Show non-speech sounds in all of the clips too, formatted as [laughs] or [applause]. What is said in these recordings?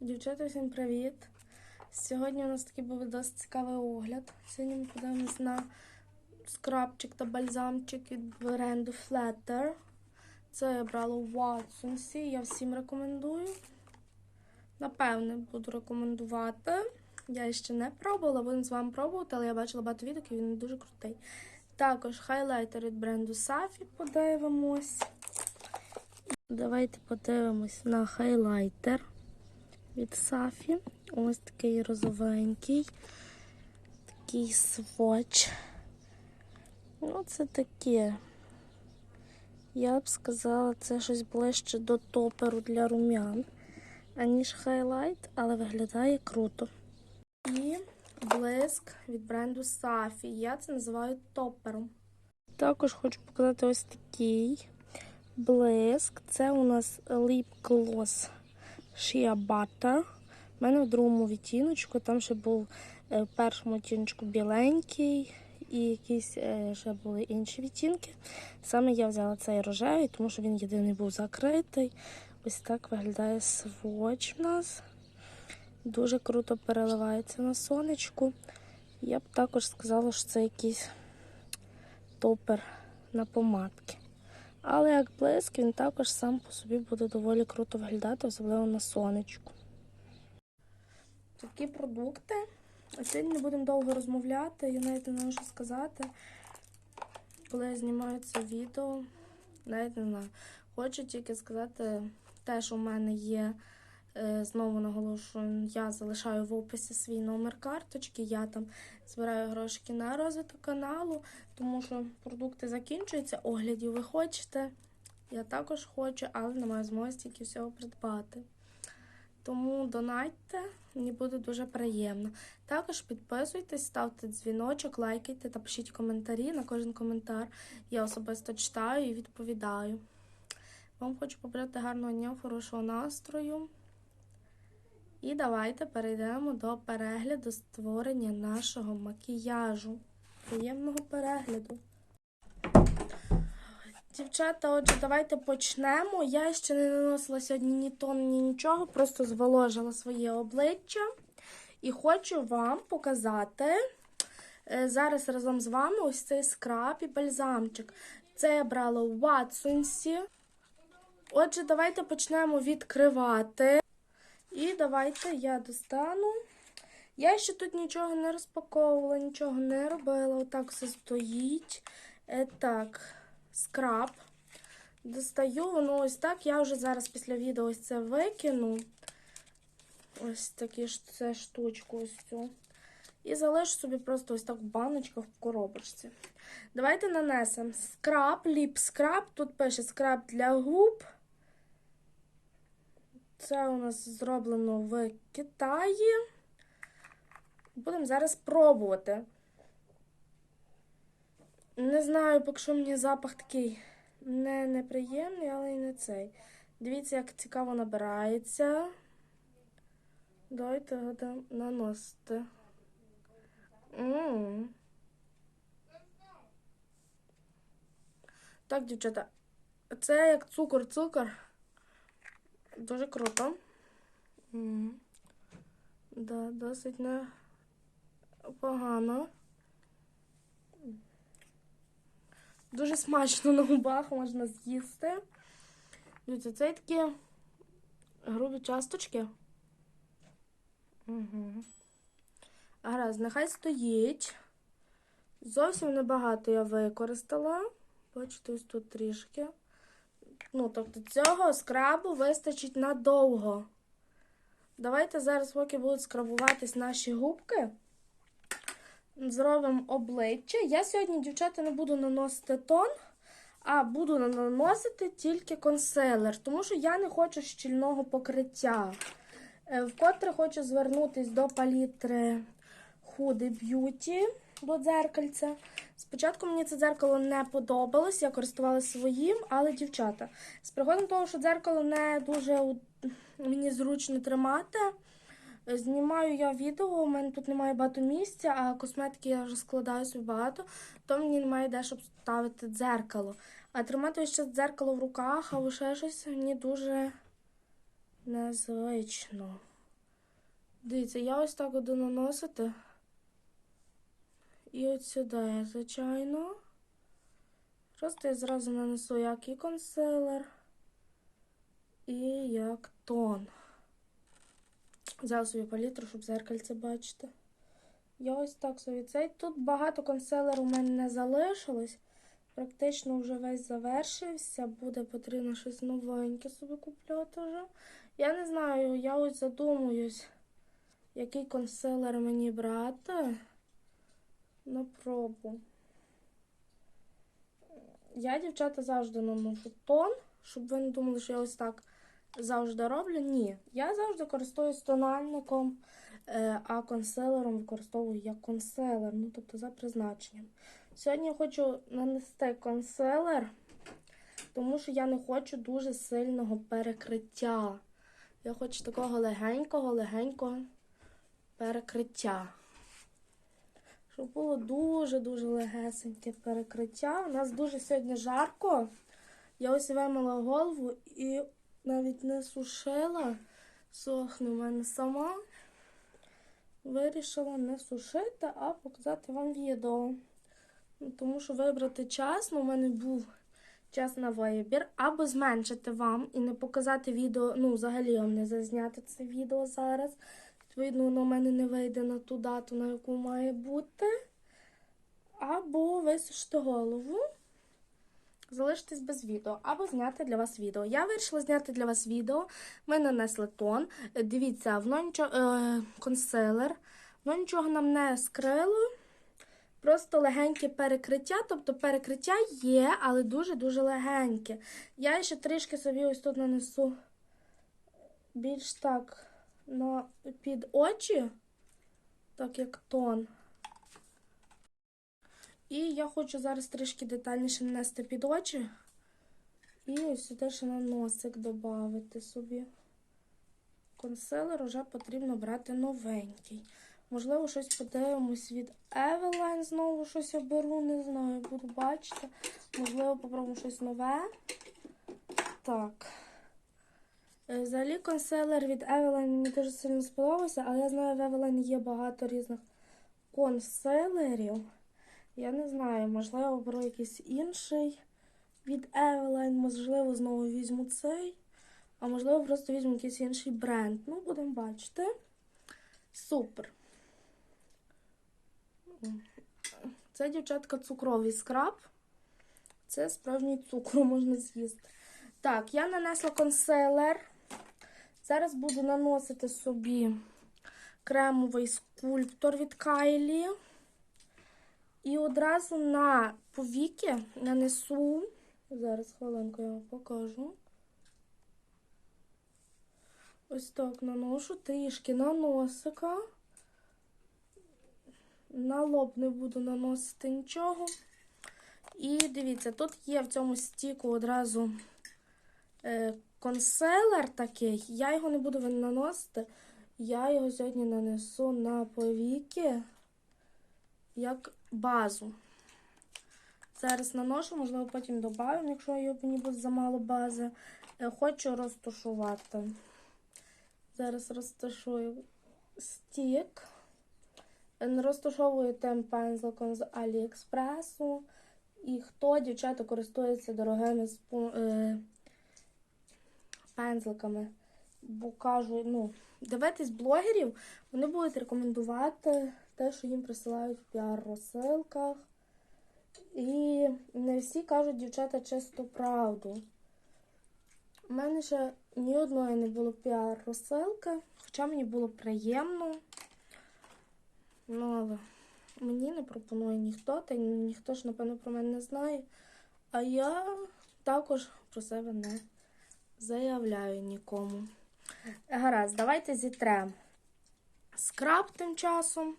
Дівчата, всім привіт! Сьогодні у нас такий буде досить цікавий огляд. Сьогодні ми подивимось на скрабчик та бальзамчик від бренду Flatter. Це я брала у Watson's. Я всім рекомендую. Напевне, буду рекомендувати. Я ще не пробувала, будемо з вами пробувати, але я бачила багато відео, і він дуже крутий. Також хайлайтер від бренду Safi подивимось. Давайте подивимось на хайлайтер від Сафі. Ось такий розовенький, такий сводч. Ну, це таке. Я б сказала, це щось ближче до топеру для рум'ян, аніж хайлайт, але виглядає круто. І блиск від бренду Сафі. Я це називаю топером. Також хочу показати ось такий блиск. Це у нас Lip Gloss Shea Butter. У мене в другому відтіночку, там ще був е, в першому відтіночку біленький і якісь е, ще були інші відтінки. Саме я взяла цей рожевий, тому що він єдиний був закритий. Ось так виглядає сводч в нас. Дуже круто переливається на сонечку. Я б також сказала, що це якийсь топер на помадки. Але як блиск, він також сам по собі буде доволі круто виглядати, особливо на сонечку. Такі продукти. Сьогодні не будемо довго розмовляти, я навіть не знаю, що сказати. Коли я знімаю це відео, навіть не знаю. Хочу тільки сказати те, що в мене є. Е, Знову наголошую, я залишаю в описі свій номер карточки. Я там збираю грошики на розвиток каналу, тому що продукти закінчуються, оглядів ви хочете. Я також хочу, але не маю змоги стільки всього придбати. Тому донатьте, мені буде дуже приємно. Також підписуйтесь, ставте дзвіночок, лайкайте та пишіть коментарі. На кожен коментар я особисто читаю і відповідаю. Вам хочу побажати гарного дня, хорошого настрою. І давайте перейдемо до перегляду створення нашого макіяжу. Приємного перегляду. Дівчата, отже, давайте почнемо. Я ще не наносила сьогодні ні тон, ні нічого, просто зволожила своє обличчя. І хочу вам показати е, зараз разом з вами ось цей скраб і бальзамчик. Це я брала у Watson's. Отже, давайте почнемо відкривати. І давайте я достану. Я ще тут нічого не розпаковувала, нічого не робила. Отак все стоїть. Е, так, скраб. Достаю, воно ось так. Я вже зараз після відео ось це викину. Ось такі ж це штучку ось цю. І залишу собі просто ось так в баночках в коробочці. Давайте нанесемо скраб, ліп скраб. Тут пише скраб для губ. Це у нас зроблено в Китаї. Будемо зараз пробувати. Не знаю, поки що мені запах такий не неприємний, але й не цей. Дивіться, як цікаво набирається. Давайте його наносити. М. Так, дівчата, це як цукор-цукор. Дуже круто. М. Да, досить непогано. Дуже смачно на губах можна з'їсти. Дивіться, це такі грубі часточки. Угу. Гаразд, нехай стоїть. Зовсім небагато я використала. Бачите, ось тут трішки. Ну, тобто цього скрабу вистачить надовго. Давайте зараз, поки будуть скрабуватись наші губки, зробимо обличчя. Я сьогодні, дівчата, не буду наносити тон, а буду наносити тільки консилер, тому що я не хочу щільного покриття. Е, Вкотре хочу звернутися до палітри Huda Beauty, до дзеркальця. Спочатку мені це дзеркало не подобалось, я користувалася своїм, але, дівчата, з приходом того, що дзеркало не дуже мені зручно тримати, е, знімаю я відео, у мене тут немає багато місця, а косметики я вже складаю собі багато, то мені немає де, щоб ставити дзеркало. А тримати ще дзеркало в руках або ще щось мені дуже незвично. Дивіться, я ось так буду наносити. І от сюди, звичайно. Просто я зразу нанесу як і консилер, і як тон. Взяла собі палітру, щоб зеркальце бачити. Я ось так собі цей. Тут багато консилеру у мене не залишилось. Практично вже весь завершився. Буде потрібно щось новеньке собі купляти вже. Я не знаю, я ось задумуюсь, який консилер мені брати на пробу. Я, дівчата, завжди наношу тон, щоб ви не думали, що я ось так завжди роблю. Ні. Я завжди користуюсь тональником, е, а консилером використовую як консилер, ну тобто за призначенням. Сьогодні я хочу нанести консилер, тому що я не хочу дуже сильного перекриття. Я хочу такого легенького, легенького перекриття. Щоб було дуже-дуже легесеньке перекриття. У нас дуже сьогодні жарко. Я ось вимила голову і навіть не сушила. Сохне в мене сама. Вирішила не сушити, а показати вам відео. Ну, Тому що вибрати час, ну, у мене був час на вибір, або зменшити вам і не показати відео, ну, взагалі вам не зазняти це відео зараз. Відповідно, воно в мене не вийде на ту дату, на яку має бути. Або висушити голову, залишитись без відео, або зняти для вас відео. Я вирішила зняти для вас відео. Ми нанесли тон. Дивіться, воно нічого, е, консилер. Воно нічого нам не скрило. Просто легеньке перекриття, тобто перекриття є, але дуже-дуже легеньке. Я ще трішки собі ось тут нанесу більш так на, під очі, так як тон. І я хочу зараз трішки детальніше нанести під очі. І ось сюди ще на носик додати собі. Консилер вже потрібно брати новенький. Можливо, щось подивимось від Eveline, знову щось оберу, не знаю, буду бачити. Можливо, попробуємо щось нове. Так. Е, Взагалі консилер від Eveline мені дуже сильно сподобався, але я знаю, в Eveline є багато різних консилерів. Я не знаю, можливо, беру якийсь інший від Eveline, можливо, знову візьму цей, а можливо, просто візьму якийсь інший бренд. Ну, будемо бачити. Супер. Це, дівчатка, цукровий скраб. Це справжній цукру [laughs] можна з'їсти. Так, я нанесла консилер. Зараз буду наносити собі кремовий скульптор від Кайлі. І одразу на повіки нанесу. Зараз хвилинку я вам покажу. Ось так наношу трішки на носика. На лоб не буду наносити нічого. І дивіться, тут є в цьому стіку одразу е, консилер такий. Я його не буду наносити. Я його сьогодні нанесу на повіки як базу. Зараз наношу, можливо, потім додам, якщо я мені замало бази. Е, Хочу розташувати. Зараз розташую стік. Розташовую тим пензликом з Аліекспресу. І хто, дівчата, користується дорогими е, пензликами, бо кажу, ну, дивитись блогерів, вони будуть рекомендувати те, що їм присилають в піар-розсилках. І не всі кажуть, дівчата, чисту правду. У мене ще ні одної не було піар-розсилки, хоча мені було приємно. Ну, але мені не пропонує ніхто, та ніхто ж, напевно, про мене не знає. А я також про себе не заявляю нікому. Гаразд, давайте зітремо скраб тим часом.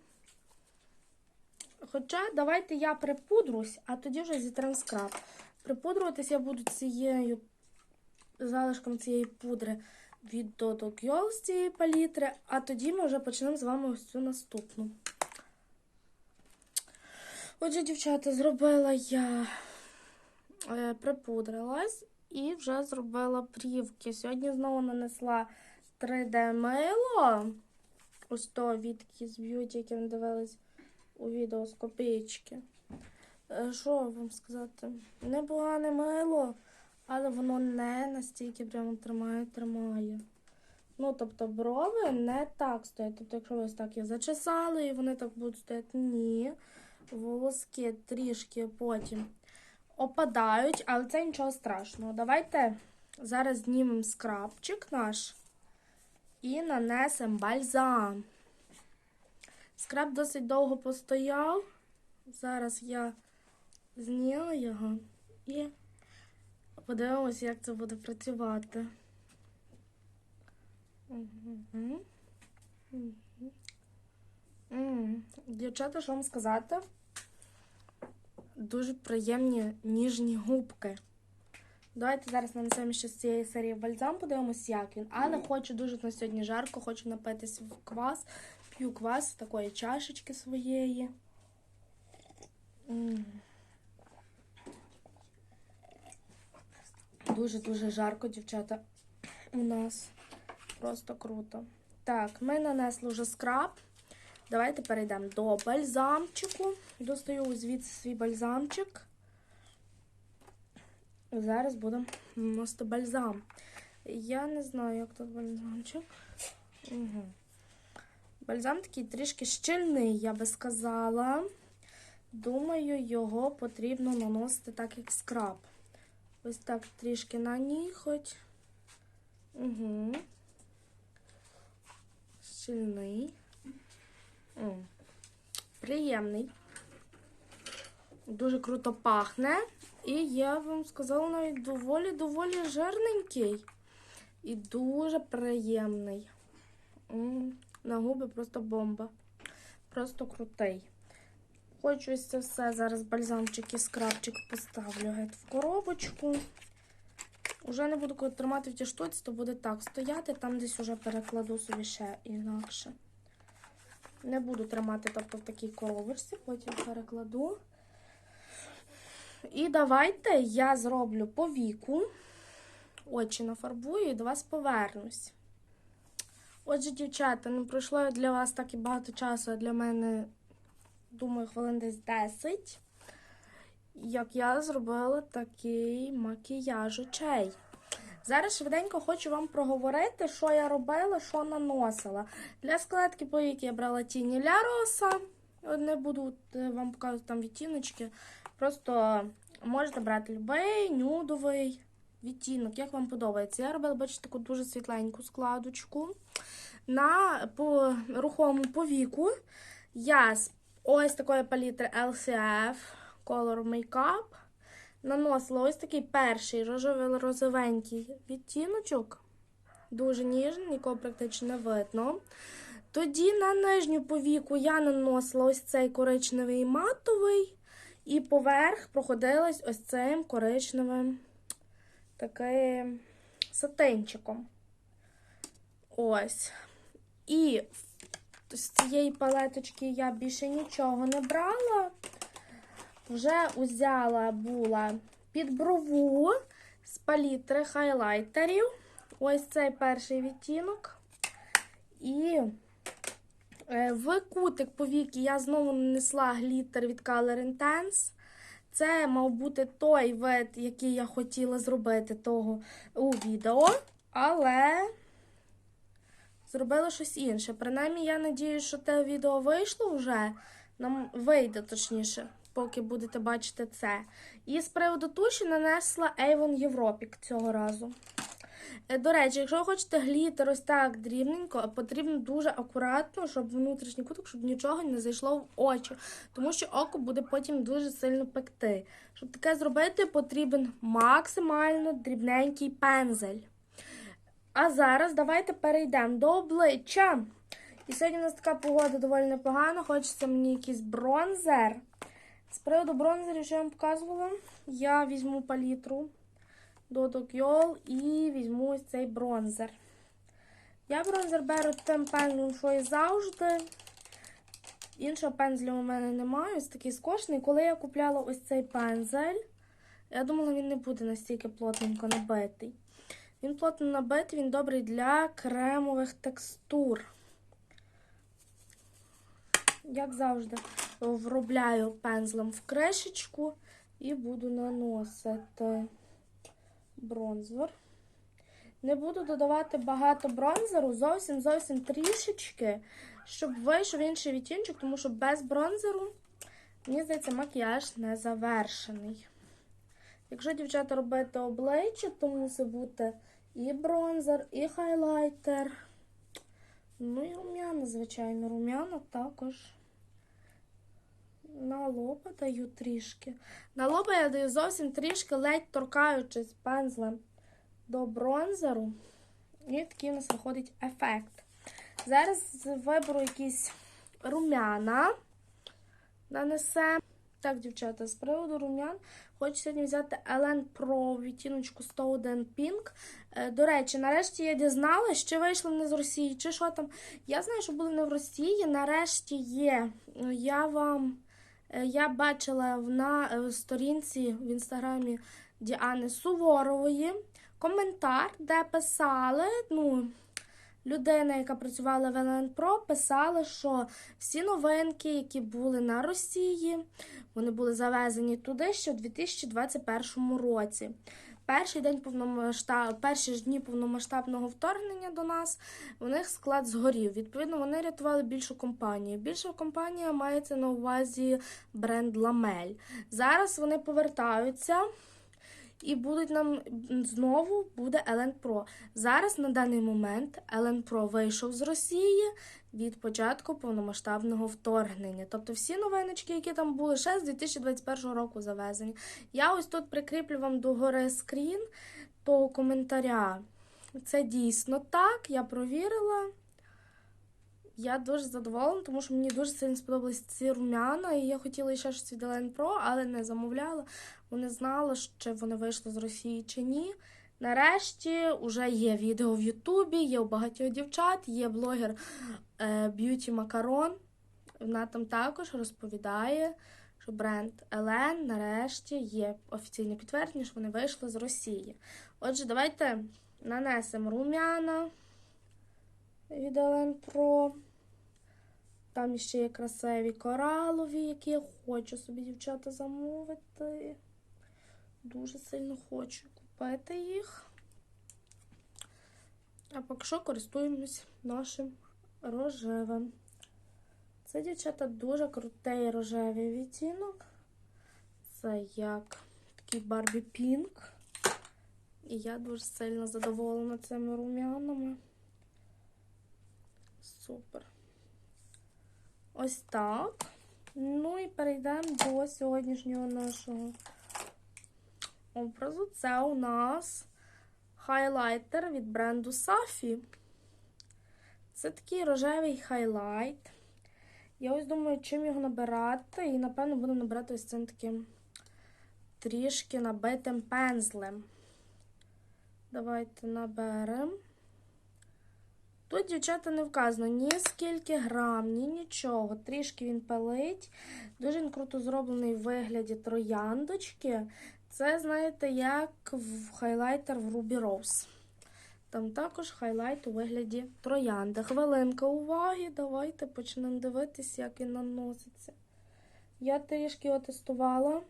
Хоча давайте я припудрусь, а тоді вже зітрем скраб. Припудруватись я буду цією залишком цієї пудри від Dodo Girl з цієї палітри, а тоді ми вже почнемо з вами ось цю наступну. Отже, дівчата, зробила я е, припудрилась і вже зробила брівки. Сьогодні знову нанесла 3D мило. ось то від Kiss Beauty, яке ми дивились у відео з копійки. Е, Що вам сказати? Непогане мило, але воно не настільки прямо тримає, тримає. Ну, тобто брови не так стоять. Тобто, якщо ви ось так їх зачесали і вони так будуть стояти, ні. Волоски трішки потім опадають, але це нічого страшного. Давайте зараз знімемо скрабчик наш і нанесемо бальзам. Скраб досить довго постояв. Зараз я зняла його і подивимося, як це буде працювати. Дівчата, що вам сказати? Дуже приємні ніжні губки. Давайте зараз нанесемо ще з цієї серії бальзам, подивимось, як він. Але хочу дуже на сьогодні жарко, хочу напитись в квас. П'ю квас з такої чашечки своєї. Дуже-дуже жарко, дівчата, у нас. Просто круто. Так, ми нанесли вже скраб. Давайте перейдемо до бальзамчику. Достаю звідси свій бальзамчик. Зараз будемо наносити бальзам. Я не знаю, як тут бальзамчик. Угу. Бальзам такий трішки щільний, я би сказала. Думаю, його потрібно наносити так, як скраб. Ось так трішки на ніготь. Угу. Щільний. Приємний. Дуже круто пахне. І я вам сказала навіть доволі-доволі жирненький. І дуже приємний. На губи просто бомба. Просто крутий. Хочу це все. Зараз бальзамчик і скрабчик поставлю геть в коробочку. Уже не буду тримати в тій штуці, то буде так стояти, там десь уже перекладу собі ще інакше. Не буду тримати, тобто в такій коробочці, потім перекладу. І давайте я зроблю по віку, очі нафарбую і до вас повернусь. Отже, дівчата, не пройшло для вас так і багато часу, а для мене, думаю, хвилин десь 10. Як я зробила такий макіяж очей. Зараз швиденько хочу вам проговорити, що я робила, що наносила. Для складки повіки я брала тіні Ля Роса. Не буду е, вам показувати там відтіночки. Просто можете брати любий нюдовий відтінок, як вам подобається. Я робила, бачите, таку дуже світленьку складочку. На по рухомому повіку я ось такої палітри LCF Color Makeup наносила ось такий перший рожевий розовенький відтіночок. Дуже ніжний, нікого практично не видно. Тоді на нижню повіку я наносила ось цей коричневий матовий, і поверх проходилась ось цим коричневим таким сатинчиком. Ось. І з цієї палеточки я більше нічого не брала. Вже взяла була під брову з палітри хайлайтерів. Ось цей перший відтінок. І е, в кутик повіки я знову нанесла глітер від Color Intense. Це мав бути той вид, який я хотіла зробити того у відео, але зробила щось інше. Принаймні, я надію, що те відео вийшло вже. Нам вийде точніше, поки будете бачити це. І з приводу туші нанесла Avon Europic цього разу. Е, До речі, якщо ви хочете глітер ось так дрібненько, потрібно дуже акуратно, щоб внутрішній куток, щоб нічого не зайшло в очі, тому що око буде потім дуже сильно пекти. Щоб таке зробити, потрібен максимально дрібненький пензель. А зараз давайте перейдемо до обличчя. І сьогодні у нас така погода доволі непогана. Хочеться мені якийсь бронзер. З приводу бронзерів, що я вам показувала, я візьму палітру Dodo Gyol і візьму ось цей бронзер. Я бронзер беру тим пензлем, що і завжди. Іншого пензля у мене немає, ось такий скошений. Коли я купляла ось цей пензель, я думала, він не буде настільки плотненько набитий. Він плотно набитий, він добрий для кремових текстур. як завжди, вробляю пензлем в кришечку і буду наносити бронзер. Не буду додавати багато бронзеру, зовсім зовсім трішечки, щоб вийшов інший відтінчик, тому що без бронзеру, мені здається, макіяж не завершений. Якщо дівчата робити обличчя, то мусить бути і бронзер, і хайлайтер. Ну і рум'яна, звичайно, рум'яна також. На лоба даю трішки. На лоба я даю зовсім трішки, ледь торкаючись пензлем до бронзеру. І такий у нас виходить ефект. Зараз виберу якісь рум'яна. Нанесемо. Так, дівчата, з приводу рум'ян хочу сьогодні взяти Ellen Pro відтіночку 101 Pink. Е, До речі, нарешті я дізналась, чи вийшли вони з Росії, чи що там. Я знаю, що були не в Росії. Нарешті є. Я вам е, я бачила на е, сторінці в інстаграмі Діани Суворової коментар, де писали, ну. Людина, яка працювала в ЛНПРО, писала, що всі новинки, які були на Росії, вони були завезені туди ще у 2021 році. Перший день повномасштаб... перші ж дні повномасштабного вторгнення до нас у них склад згорів. Відповідно, вони рятували більшу компанію. Більша компанія мається на увазі бренд Ламель. Зараз вони повертаються. І будуть нам знову буде Елен Про. Зараз на даний момент Елен Про вийшов з Росії від початку повномасштабного вторгнення. Тобто всі новиночки, які там були, ще з 2021 року завезені. Я ось тут прикріплю вам догори скрін того коментаря. Це дійсно так, я провірила. Я дуже задоволена, тому що мені дуже сильно сподобались ці рум'яна, і я хотіла ще щось від Елен Про, але не замовляла. Вони знали, що вони вийшли з Росії чи ні. Нарешті вже є відео в Ютубі, є у багатьох дівчат, є блогер Beauty Macaron. Вона там також розповідає, що бренд Елен нарешті є офіційне підтвердження, що вони вийшли з Росії. Отже, давайте нанесемо рум'яна від Елен Про. Там ще є красиві коралові, які я хочу собі, дівчата, замовити. Дуже сильно хочу купити їх. А поки що користуємось нашим рожевим. Це, дівчата, дуже крутий рожевий відтінок. Це як такий Барбі Пінк. І я дуже сильно задоволена цими рум'янами. Супер. Ось так. Ну і перейдемо до сьогоднішнього нашого образу. Це у нас хайлайтер від бренду Safi. Це такий рожевий хайлайт. Я ось думаю, чим його набирати. І, напевно, буду набирати ось цим таким трішки набитим пензлем. Давайте наберемо. Тут, дівчата, не вказано ні скільки грам, ні нічого. Трішки він палить. Дуже він круто зроблений в вигляді трояндочки. Це, знаєте, як в хайлайтер в Ruby Rose. Там також хайлайт у вигляді троянди. Хвилинка уваги, давайте почнемо дивитися, як він наноситься. Я трішки його тестувала.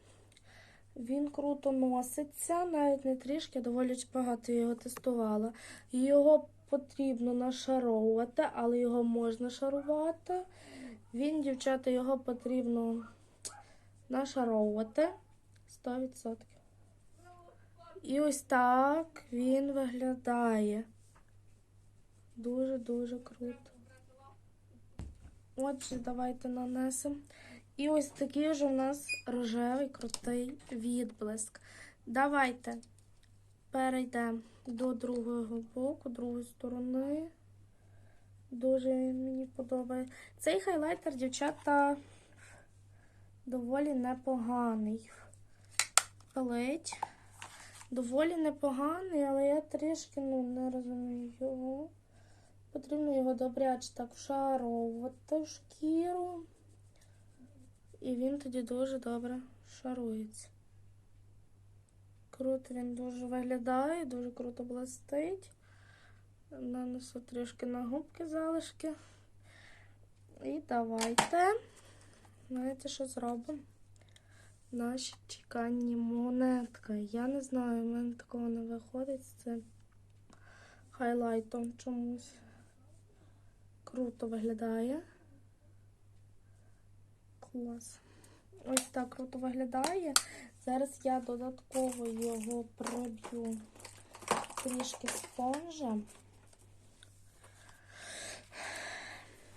Він круто носиться, навіть не трішки, доволі багато його тестувала. Його потрібно нашаровувати, але його можна шарувати. Він, дівчата, його потрібно нашаровувати 100%. І ось так він виглядає. Дуже-дуже круто. Отже, давайте нанесемо. І ось такий вже у нас рожевий крутий відблиск. Давайте перейдемо до другого боку, другої сторони. Дуже він мені подобається. Цей хайлайтер, дівчата, доволі непоганий. Палить. Доволі непоганий, але я трішки ну, не розумію його. Потрібно його добряче так вшаровувати в шкіру. І він тоді дуже добре шарується. Круто він дуже виглядає, дуже круто блистить. Нанесу трішки на губки залишки. І давайте, знаєте, що зробимо? Наші чеканні монетки. Я не знаю, в мене такого не виходить. Це хайлайтом чомусь. Круто виглядає. Клас. Ось так круто виглядає. Зараз я додатково його проб'ю трішки спонжем.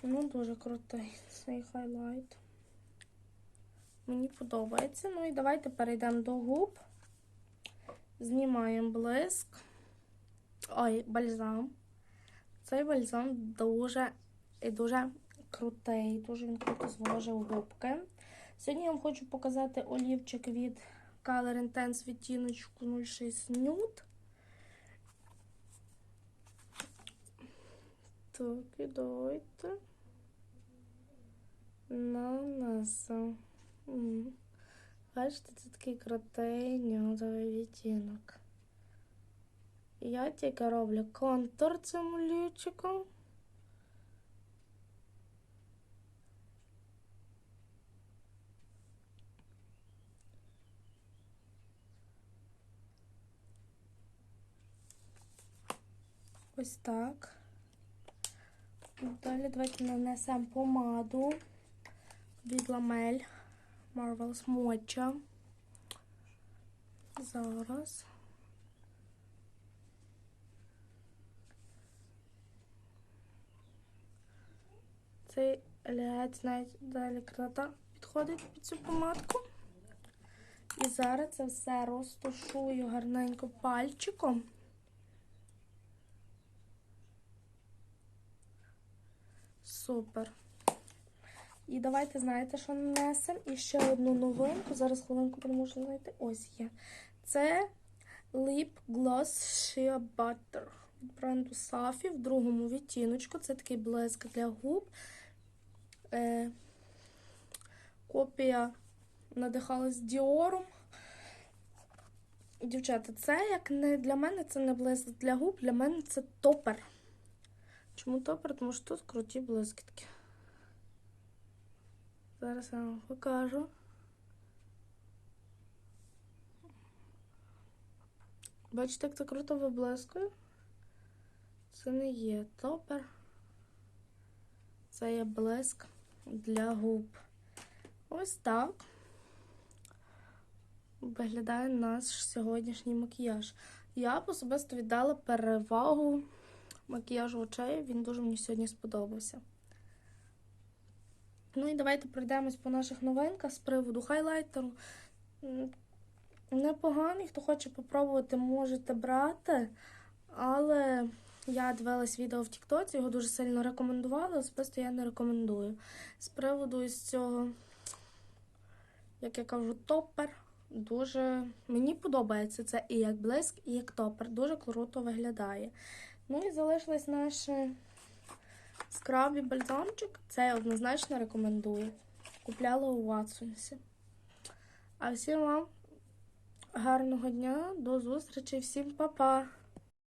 Ну, дуже крутий цей хайлайт. Мені подобається. Ну і давайте перейдемо до губ. Знімаємо блиск. Ой, бальзам. Цей бальзам дуже і дуже крутий. Дуже він круто зволожив губки. Сьогодні я вам хочу показати олівчик від Color Intense відтіночку 06 Nude. Так, і давайте. На носу. Бачите, це такий крутий нюдовий відтінок. Я тільки роблю контур цим олівчиком. Ось так. Далі давайте нанесемо помаду від ламель Marvel's Mocha. Зараз. Цей олівець навіть далі крата підходить під цю помадку. І зараз це все розташую гарненько пальчиком. Супер. І давайте, знаєте, що нанесемо? І ще одну новинку. Зараз хвилинку не можу знайти. Ось є. Це Lip Gloss Shea Butter від бренду Safi в другому відтіночку. Це такий блиск для губ. Е, Копія надихалась Діором. Дівчата, це як не для мене це не блиск для губ, для мене це топер. Чому топер? Тому що тут круті блискітки. Зараз я вам покажу. Бачите, як це круто виблискує? Це не є топер. Це є блиск для губ. Ось так виглядає наш сьогоднішній макіяж. Я особисто віддала перевагу макіяжу очей. Він дуже мені сьогодні сподобався. Ну і давайте пройдемось по наших новинках з приводу хайлайтеру. Непоганий, хто хоче попробувати, можете брати. Але я дивилась відео в Тіктоці, його дуже сильно рекомендували, особисто я не рекомендую. З приводу із цього, як я кажу, топер. Дуже мені подобається це і як блиск, і як топер. Дуже круто виглядає. Ну і залишилось наше скраб і бальзамчик. Це я однозначно рекомендую. Купляла у Ватсонсі. А всім вам гарного дня, до зустрічі, всім па-па!